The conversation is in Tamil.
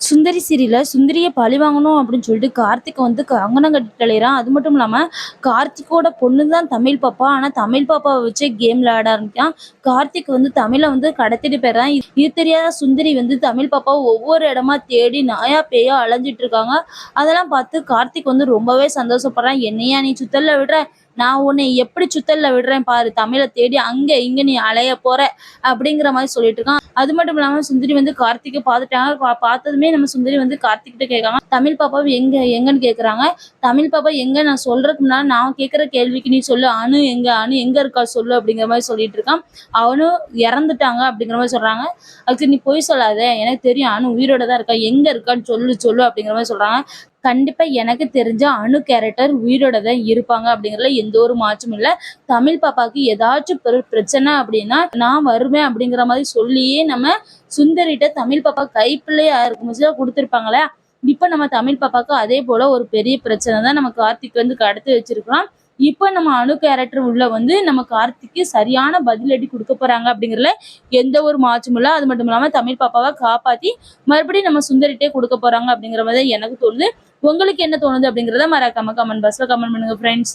சுந்தரி சீரியல்ல சுந்தரியை பழி வாங்கணும் அப்படின்னு சொல்லிட்டு கார்த்திக் வந்து கங்கணம் கட்டிட்டு அது மட்டும் இல்லாமல் கார்த்திக்கோட பொண்ணு தான் தமிழ் பாப்பா. ஆனால் தமிழ் பாப்பாவை வச்சு கேம் விளையாட ஆரம்பிக்கான் கார்த்திக் வந்து தமிழை வந்து கடத்திட்டு போயிடுறான். இது தெரியாத சுந்தரி வந்து தமிழ் பாப்பாவை ஒவ்வொரு இடமா தேடி நாயா பேயா அலைஞ்சிட்டு இருக்காங்க. அதெல்லாம் பார்த்து கார்த்திக் வந்து ரொம்பவே சந்தோஷப்படுறான். என்னையா நீ சுத்தல்ல விடுற? நான் உன்னை எப்படி சுத்தல்ல விடுறேன் பாரு தமிழை தேடி அங்க இங்க நீ அலைய போற அப்படிங்கிற மாதிரி சொல்லிட்டு இருக்கான். அது மட்டும் இல்லாம சுந்தரி வந்து கார்த்திகை பார்த்துட்டாங்க. பா- பார்த்ததுமே நம்ம சுந்தரி வந்து கார்த்திகிட்ட கேட்காங்க தமிழ் பாப்பாவை எங்க எங்கன்னு கேக்குறாங்க? தமிழ் பாப்பா எங்க? நான் சொல்றதுக்கு முன்னாடி நான் கேட்குற கேள்விக்கு நீ சொல்லு. அணு எங்க அணு எங்க இருக்கா சொல்லு அப்படிங்கிற மாதிரி சொல்லிட்டு இருக்கான். அவனும் இறந்துட்டாங்க அப்படிங்கிற மாதிரி சொல்றாங்க. அதுக்கு நீ பொய் சொல்லாத. எனக்கு தெரியும் அணு உயிரோட தான் இருக்கா. எங்க இருக்கான்னு சொல்லு சொல்லு அப்படிங்கிற மாதிரி சொல்றாங்க. கண்டிப்பா எனக்கு தெரிஞ்ச அணு கேரக்டர் உயிரோட தான் இருப்பாங்க அப்படிங்கறதுல எந்த ஒரு மாற்றமும் இல்லை. தமிழ் பாப்பாக்கு ஏதாச்சும் பிரச்சனை அப்படின்னா நான் வருவேன் அப்படிங்கிற மாதிரி சொல்லியே நம்ம சுந்தரிட்ட தமிழ் பாப்பா கைப்பிள்ளையா இருக்கும் கொடுத்துருப்பாங்களே. இப்போ நம்ம தமிழ் பாப்பாக்கு அதே போல ஒரு பெரிய பிரச்சனை தான் நம்ம கார்த்திக் வந்து கடத்தி வச்சிருக்கிறோம் இப்போ நம்ம அணு கேரக்டர் உள்ள வந்து நம்ம கார்த்திக்கு சரியான பதிலடி கொடுக்க போறாங்க அப்படிங்கறதுல எந்த ஒரு மாற்றமும் இல்லை. அது மட்டும் இல்லாம தமிழ் பாப்பாவை காப்பாத்தி மறுபடியும் நம்ம சுந்தரிட்டே கொடுக்க போறாங்க அப்படிங்கிற மாதிரி எனக்கு தோணுது. உங்களுக்கு என்ன தோணுது அப்படிங்கிறத மறக்காம கமெண்ட் பாக்ஸ்ல கமெண்ட் பண்ணுங்க ஃப்ரெண்ட்ஸ்